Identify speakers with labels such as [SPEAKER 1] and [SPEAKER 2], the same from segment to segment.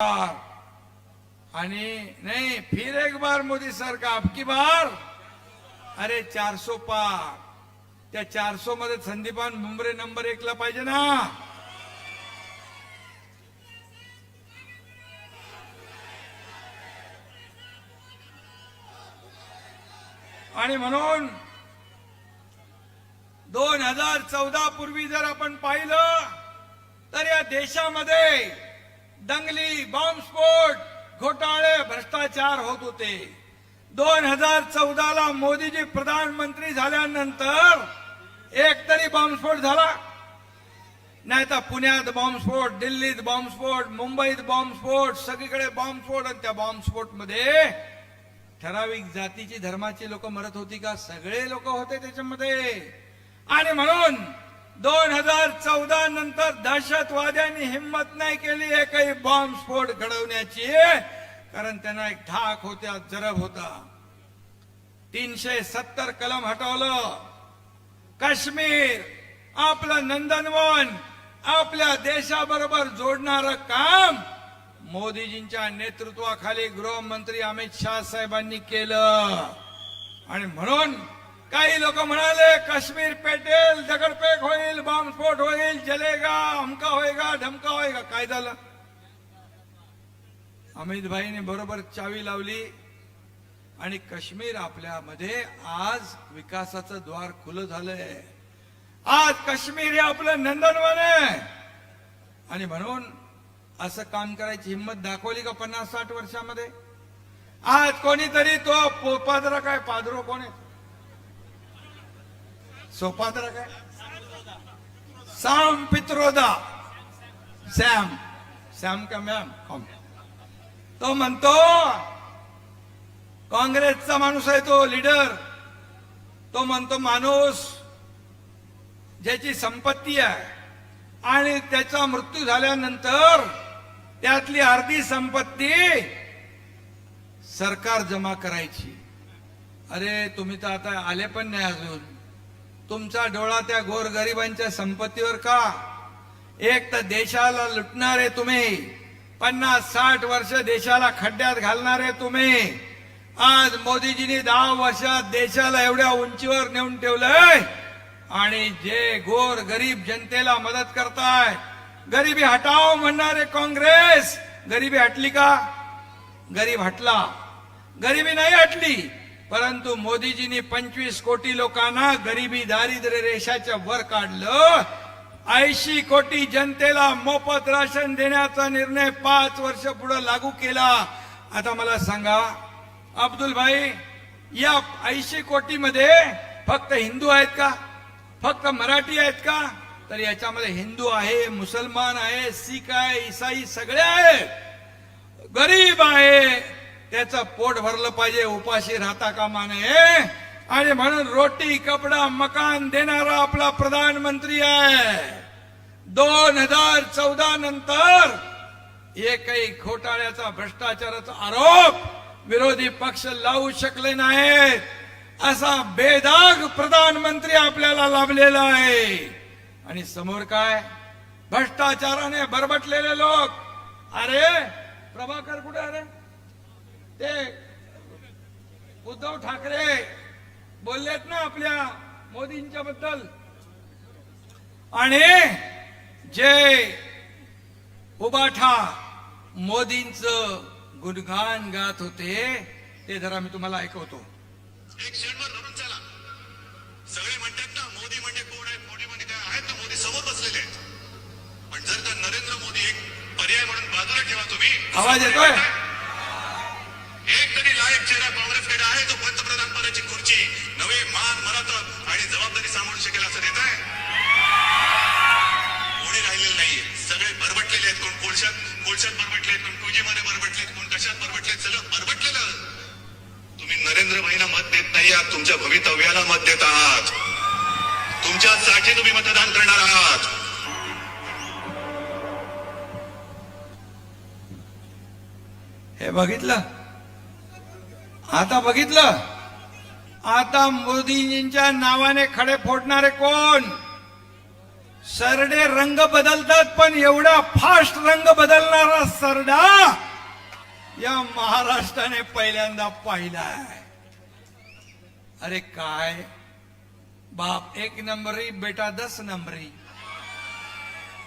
[SPEAKER 1] आणि नाही फिर एक बार मोदी सरकार अबकी बार? अरे चारसो पार. त्या चारसो मध्ये संदीपान मुंबरे नंबर एकला पाहिजे ना. आणि म्हणून दोन हजार चौदा पूर्वी जर आपण पाहिलं तर या देशामध्ये दंगली बॉम्बस्फोट घोटाळे भ्रष्टाचार होत होते. दोन हजार चौदाला मोदीजी प्रधानमंत्री झाल्यानंतर एक तरी बॉम्बस्फोट झाला. नाही तर पुण्यात बॉम्बस्फोट दिल्लीत बॉम्बस्फोट मुंबईत बॉम्बस्फोट सगळीकडे बॉम्बस्फोट आणि त्या बॉम्बस्फोटमध्ये ठराविक जातीची धर्माची लोक मरत होती का? सगळे लोक होते त्याच्यामध्ये. आणि म्हणून दोन हजार चौदा नंतर दहशतवाद्यांनी हिंमत नाही केली एकही बॉम्बस्फोट घडवण्याची. कारण त्यांना एक ठाक होत्या जरब होता. तीनशे सत्तर कलम हटवलं. काश्मीर आपलं नंदनवन आपल्या देशाबरोबर जोडणारं काम मोदीजींच्या नेतृत्वाखाली गृहमंत्री अमित शाह साहेबांनी केलं. आणि म्हणून काही लोक म्हणाले काश्मीर पेटेल दगडफेक होईल बॉम्बस्फोट होईल जलेगा हमका होईगा धमका होईगा काय झालं? अमित भाईने बरोबर चावी लावली आणि काश्मीर आपल्यामध्ये आज विकासाचं द्वार खुलं झालंय. आज काश्मीर हे आपलं नंदनवन आहे. आणि म्हणून असं काम करायची हिंमत दाखवली का पन्नास साठ वर्षामध्ये? आज कोणीतरी तो पो- पादरा काय पादरो कोण आहे? सोपादरा काय? साम पित्रोदा. सॅम सॅम का मॅम? कॉम. तो म्हणतो काँग्रेसचा माणूस आहे तो लीडर. तो म्हणतो माणूस ज्याची संपत्ती आहे आणि त्याचा मृत्यू झाल्यानंतर त्यातली अर्धी संपत्ती सरकार जमा करायची. अरे तुम्ही तर आता आले पण नाही अजून. तुमचा डोळा त्या गोरगरिबांच्या संपत्तीवर का? एक तर देशाला लुटणारे तुम्ही पन्नास साठ वर्ष देशाला खड्ड्यात घालणारे तुम्ही. आज मोदीजींनी दहा वर्षात देशाला एवढ्या उंचीवर नेऊन ठेवलंय. आणि जे गोर गरीब जनतेला मदत करताय गरिबी हटाव म्हणणारे काँग्रेस. गरिबी हटली का? गरीब हटला. गरिबी नाही हटली. परंतु मोदीजींनी पंचवीस कोटी लोकांना गरिबी दारिद्र्य रेषाच्या वर काढलं. ऐंशी कोटी जनतेला मोफत राशन देण्याचा निर्णय पाच वर्ष पुढे लागू केला. आता मला सांगा अब्दुल भाई या ऐंशी कोटी मध्ये फक्त हिंदू आहेत का? फक्त मराठी आहेत का? तर याच्यामध्ये हिंदू आहे मुसलमान आहे शीख आहे ईसाई सगळे आहेत. गरीब आहे. त्याचं पोट भरलं पाहिजे उपाशी राहता कामा नये. आणि म्हणून रोटी कपडा मकान देणारा आपला प्रधानमंत्री आहे. दोन हजार चौदा नंतर एकही घोटाळ्याचा भ्रष्टाचाराचा आरोप विरोधी पक्ष लावू शकले नाहीत. असा बेदाग प्रधानमंत्री आपल्याला लाभलेला आहे. आणि समोर काय? भ्रष्टाचाराने बरबटलेले लोक. अरे प्रभाकर कुठे अरे ते उद्धव ठाकरे बोललेत ना आपल्या मोदींच्या बद्दल आणि जे उबाठा मोदींचं गुणगान गात होते ते जरा मी तुम्हाला ऐकवतो.
[SPEAKER 2] एक क्षणभर धरून चला. सगळे म्हणतात ना मोदी म्हणजे कोण आहेत मोदी म्हणजे काय? आहेत ना मोदी समोर बसलेले आहेत. पण जर का नरेंद्र मोदी एक पर्याय म्हणून बाजूला ठेवा तुम्ही
[SPEAKER 1] आवाज येतोय
[SPEAKER 2] एक तरी लायक चेहरा काँग्रेसकडे आहे तो पंतप्रधान पदाची खुर्ची नवे मान मराठा आणि जबाबदारी सांभाळू शकेल असं देत आहे. कोणी राहिलेलं नाहीये. सगळे बरबटलेले आहेत कोण कोळशात कोळशात बरबटले आहेत कोण टूजी मध्ये बरबटले आहेत कोण कशात बरबटले सगळं बरबटलेलं. तुम्ही नरेंद्र भाईला मत देत नाही आहात तुमच्या भवितव्याला मत देत आहात. तुमच्यासाठी तुम्ही मतदान करणार आहात.
[SPEAKER 1] हे बघितलं? आता बघितलं? आता मोदीजींच्या नावाने खडे फोडणारे कोण? सरडे रंग बदलतात पण एवढा फास्ट रंग बदलणारा सरडा या महाराष्ट्राने पहिल्यांदा पाहिलाय. अरे काय? बाप एक नंबरी बेटा दस नंबरी.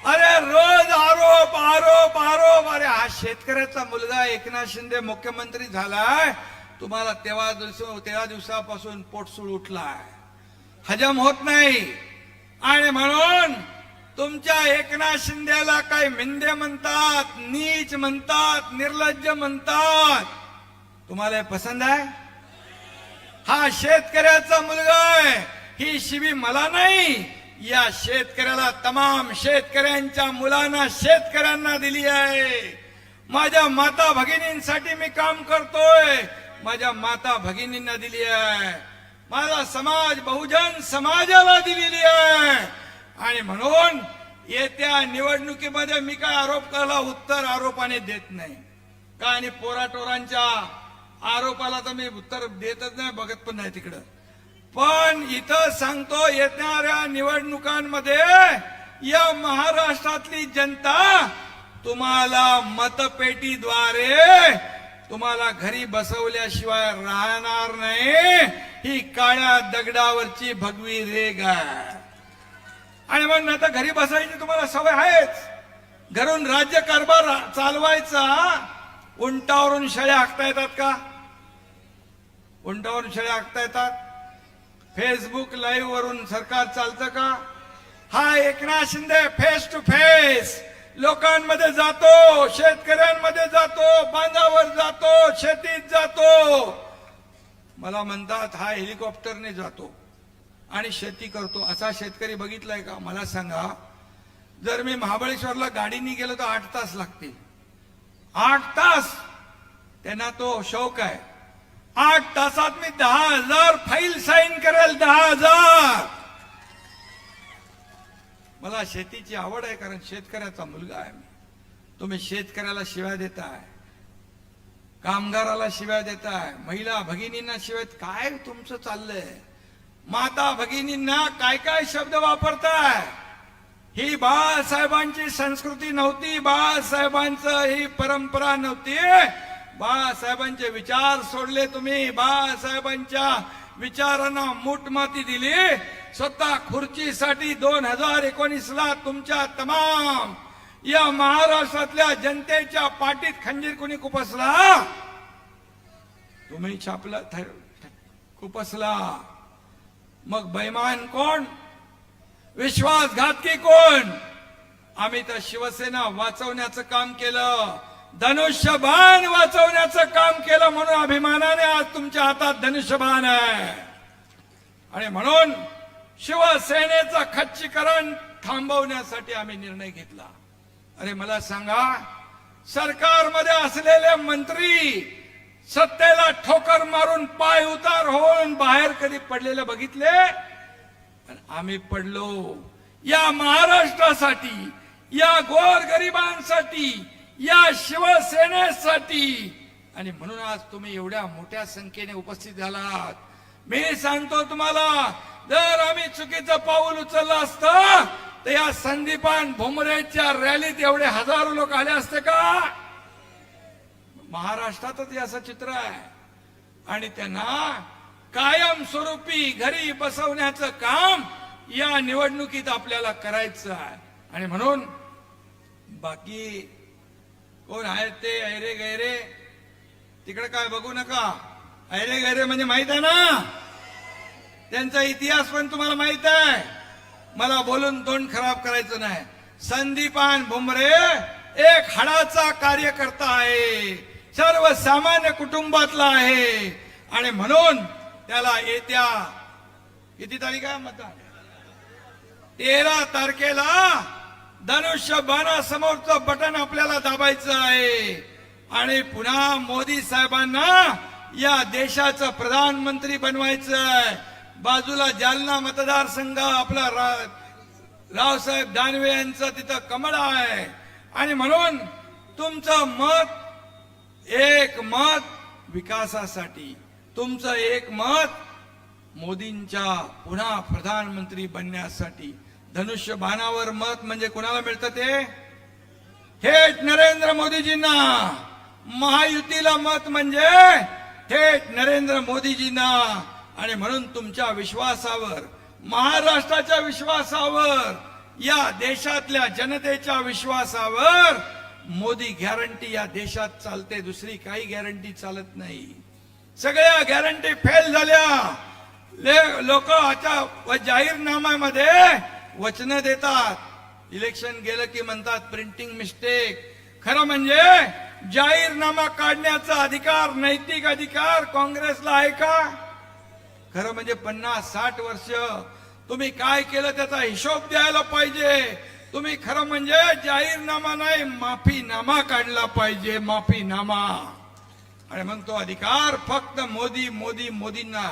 [SPEAKER 1] अरे रोज आरोप आरोप आरोप. अरे हा शेतकऱ्याचा मुलगा एकनाथ शिंदे मुख्यमंत्री झालाय. तुम्हाला तेव्हा दिवस तेव्हा दिवसापासून पोटसूळ उठलाय. हजम होत नाही. आणि म्हणून तुमच्या एकनाथ शिंदेला काही मिंदे म्हणतात नीच म्हणतात निर्लज्ज म्हणतात. तुम्हाला हे आहे? हा शेतकऱ्याचा मुलगा आहे. ही शिवी मला नाही. या शेतकऱ्याला तमाम शेतकऱ्यांच्या मुलांना शेतकऱ्यांना दिली आहे. माझ्या माता भगिनींसाठी मी काम करतोय. माझ्या माता भगिनींना दिली आहे. माझा समाज बहुजन समाजाला दिलेली आहे. आणि म्हणून येत्या निवडणुकीमध्ये मी काय आरोप करायला उत्तर आरोपाने देत नाही. का आणि पोराटोरांच्या आरोपाला तर मी उत्तर देतच नाही बघत पण नाही तिकडं. पण इथं सांगतो येणाऱ्या निवडणुकांमध्ये या महाराष्ट्रातली जनता तुम्हाला मतपेटीद्वारे तुम्हाला घरी बसवल्याशिवाय राहणार नाही. ही काळ्या दगडावरची भगवी रेग आहे. आणि मग आता घरी बसायची तुम्हाला सवय आहेच. घरून राज्य कारभार चालवायचा. उंटावरून शेळ्या हाकता येतात का? उंटावरून शेळ्या हाकता येतात. फेसबुक लाईव्ह वरून सरकार चालतं का? हा Eknath Shinde face to face लोकांमध्ये जातो शेतकऱ्यांमध्ये जातो बांधावर जातो शेतीत जातो. मला म्हणतात हा हेलिकॉप्टरने जातो आणि शेती करतो. असा शेतकरी बघितलाय का? मला सांगा. जर मी महाबळेश्वरला गाडीने गेलो तर आठ तास लागतील. आठ तास! त्यांना तो शौक आहे. आठ तासात मी दहा हजार फाईल साईन करेल दहा हजार. मला शेतीची आवड आहे कारण शेतकऱ्याचा मुलगा आहे मी. तुम्ही शेतकऱ्याला शिव्या देताय कामगाराला शिव्या देताय महिला भगिनींना शिवाय काय तुमचं चाललंय? माता भगिनींना काय काय शब्द वापरताय? ही बाळासाहेबांची संस्कृती नव्हती बाळासाहेबांचं ही परंपरा नव्हती. बाळासाहेबांचे विचार सोडले तुम्ही बाळासाहेबांच्या विचारांना मूठमाती दिली. स्वतः खुर्चीसाठी दोन हजार एकोणीस ला तुमच्या तमाम या महाराष्ट्रातल्या जनतेच्या पाठीत खंजीर कुणी कुपसला? तुम्ही छापला कुपसला. मग बैमान कोण? विश्वासघातकी कोण? आम्ही तर शिवसेना वाचवण्याचं काम केलं धनुष्यबाण वाचवण्याचं काम केलं म्हणून अभिमानाने आज तुमच्या हातात धनुष्यबाण आहे. आणि म्हणून शिवसेनेचं खच्चीकरण थांबवण्यासाठी आम्ही निर्णय घेतला. अरे मला सांगा सरकारमध्ये असलेले मंत्री सत्तेला ठोकर मारून पाय उतार होऊन बाहेर कधी पडलेले बघितले? आम्ही पडलो. या महाराष्ट्रासाठी या गोरगरिबांसाठी या शिवसेनेसाठी. आणि म्हणून आज तुम्ही एवढ्या मोठ्या संख्येने उपस्थित झालात. मी सांगतो तुम्हाला जर आम्ही चुकीचं पाऊल उचललं असतं तर या संदीपान भुमरेच्या रॅलीत एवढे हजारो लोक आले असते का? महाराष्ट्रातच याचं असं चित्र आहे. आणि त्यांना कायम स्वरूपी घरी बसवण्याचं काम या निवडणुकीत आपल्याला करायचं आहे. आणि म्हणून बाकी कोण आहेत ते? ऐरे गैरे? तिकडे काय बघू नका. ऐरे गैरे म्हणजे माहीत आहे ना? त्यांचा इतिहास पण तुम्हाला माहीत आहे. मला बोलून तोंड खराब करायचं नाही. संदीपान भुमरे एक हाडाचा कार्यकर्ता आहे. सर्वसामान्य कुटुंबातला आहे. आणि म्हणून त्याला येत्या किती तारीख आहे मतदान तेरा तारखेला धनुष्य बाणासमोरचं बटन आपल्याला दाबायचं आहे. आणि पुन्हा मोदी साहेबांना या देशाचं प्रधानमंत्री बनवायचं आहे. बाजूला जालना मतदारसंघ आपला रा- रावसाहेब दानवे यांचं तिथं कमळा आहे. आणि म्हणून तुमचं मत एक मत विकासासाठी तुमचं एक मत मोदींच्या पुन्हा प्रधानमंत्री बनण्यासाठी. धनुष्य बाणावर मत म्हणजे कुणाला मिळतं ते? थेट नरेंद्र मोदीजींना. महायुतीला मत म्हणजे थेट नरेंद्र मोदीजींना. आणि म्हणून तुमच्या विश्वासावर महाराष्ट्राच्या विश्वासावर या देशातल्या जनतेच्या विश्वासावर मोदी गॅरंटी या देशात चालते दुसरी काही गॅरंटी चालत नाही. सगळ्या गॅरंटी फेल झाल्या. लोक आता व जाहीरनाम्यामध्ये वचन देतात. इलेक्शन गेलं की म्हणतात प्रिंटिंग मिस्टेक खरं म्हणजे जाहीरनामा काढण्याचा अधिकार नैतिक अधिकार काँग्रेसला आहे का? खरं म्हणजे पन्नास साठ वर्ष तुम्ही काय केलं त्याचा हिशोब द्यायला पाहिजे. तुम्ही खरं म्हणजे जाहीरनामा नाही माफीनामा काढला पाहिजे माफीनामा. आणि मग तो अधिकार फक्त मोदी मोदी मोदींना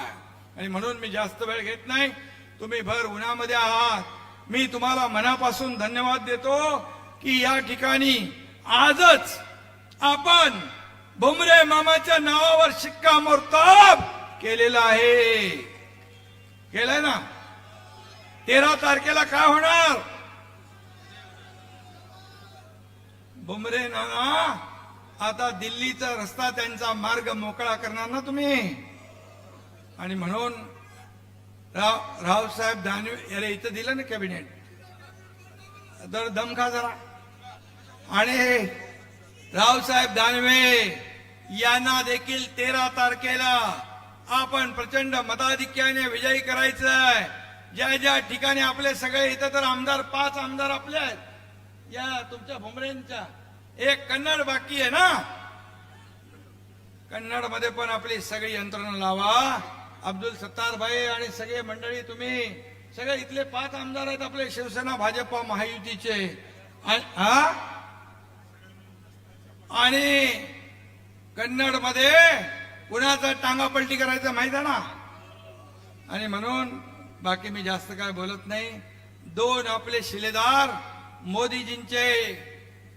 [SPEAKER 1] आणि म्हणून मी जास्त वेळ घेत नाही. तुम्ही भर उन्हामध्ये आहात. मी तुम्हाला मनापासून धन्यवाद देतो की या ठिकाणी आजच आपण भुमरे मामाच्या नावावर शिक्कामोर्तब केलेलं आहे. केलंय ना? तेरा तारखेला काय होणार? बुमरे नाना आता दिल्लीचा रस्ता त्यांचा मार्ग मोकळा करणार ना तुम्ही? आणि म्हणून राव रावसाहेब दानवे अरे इथं दिलं ना कॅबिनेट? तर दम खा जरा. आणि रावसाहेब दानवे यांना देखील तेरा तारखेला आपण प्रचंड मताधिक्याने विजयी करायचंय ज्या ज्या ठिकाणी आपले सगळे इथं तर आमदार पाच आमदार आपले आहेत. या तुमच्या भुमरेंच्या एक कन्नड बाकी आहे ना? कन्नडमध्ये पण आपली सगळी यंत्रणा लावा. अब्दुल सत्तार भाई आणि सगळे मंडळी तुम्ही. सगळे इथले पाच आमदार आहेत आपले. शिवसेना भाजपा महायुतीचे. हा? आणि कन्नडमध्ये कुणाचा टांगा पलटी करायचं माहीत आहे ना? आणि म्हणून बाकी मी जास्त काय बोलत नाही. दोन आपले शिलेदार मोदीजींचे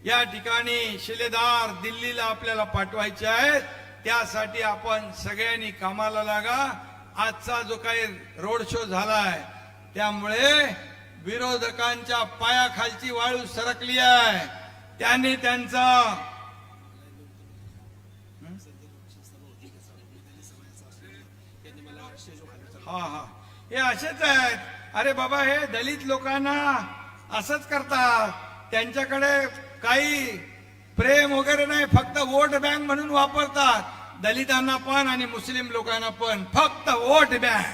[SPEAKER 1] या ठिकाणी शिलेदार दिल्लीला आपल्याला पाठवायचे आहेत. त्यासाठी आपण सगळ्यांनी कामाला लागा. आजचा जो काही रोड शो झालाय त्यामुळे विरोधकांच्या पायाखालची वाळू सरकली आहे. त्यांनी त्यांचा हा हा. हे असेच आहेत. अरे बाबा हे दलित लोकांना असंच करतात. त्यांच्याकडे काही प्रेम वगैरे नाही फक्त वोट बँक म्हणून वापरतात. दलितांना पण आणि मुस्लिम लोकांना पण. फक्त vote bank.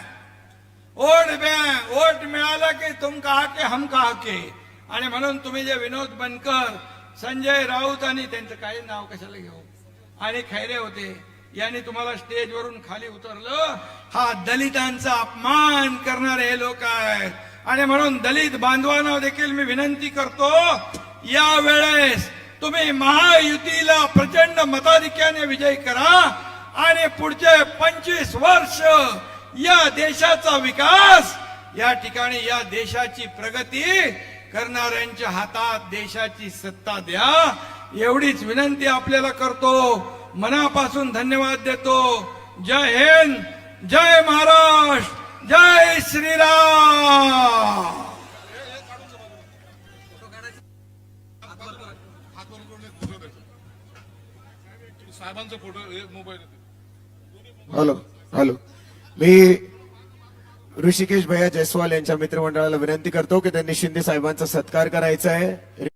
[SPEAKER 1] Vote bank. Vote मिळालं की तुम कहा के हम कहा के? आणि म्हणून तुम्ही जे विनोद बनकर संजय राऊत आणि त्यांचं काही नाव कशाला घेऊ? आणि खैरे होते? यांनी तुम्हाला स्टेजवरून खाली उतरलं. हा दलितांचा अपमान करणारे हे लोक आहेत. आणि म्हणून दलित बांधवांना देखील मी विनंती करतो या वेळेस तुम्ही महायुतीला प्रचंड मताधिक्याने विजय करा आणि पुढचे पंचवीस वर्ष या देशाचा विकास या ठिकाणी या देशाची प्रगती करणाऱ्यांच्या हातात देशाची सत्ता द्या. एवढीच विनंती आपल्याला करतो. मनापासून धन्यवाद देतो. जय हिंद जय महाराष्ट्र जय श्रीराम.
[SPEAKER 3] साहेबांचा फोटो मोबाईल
[SPEAKER 4] हॅलो हॅलो. मी ऋषिकेश भैया जयस्वाल यांच्या मित्रमंडळाला विनंती करतो की त्यांनी शिंदे साहेबांचा सत्कार करायचा आहे.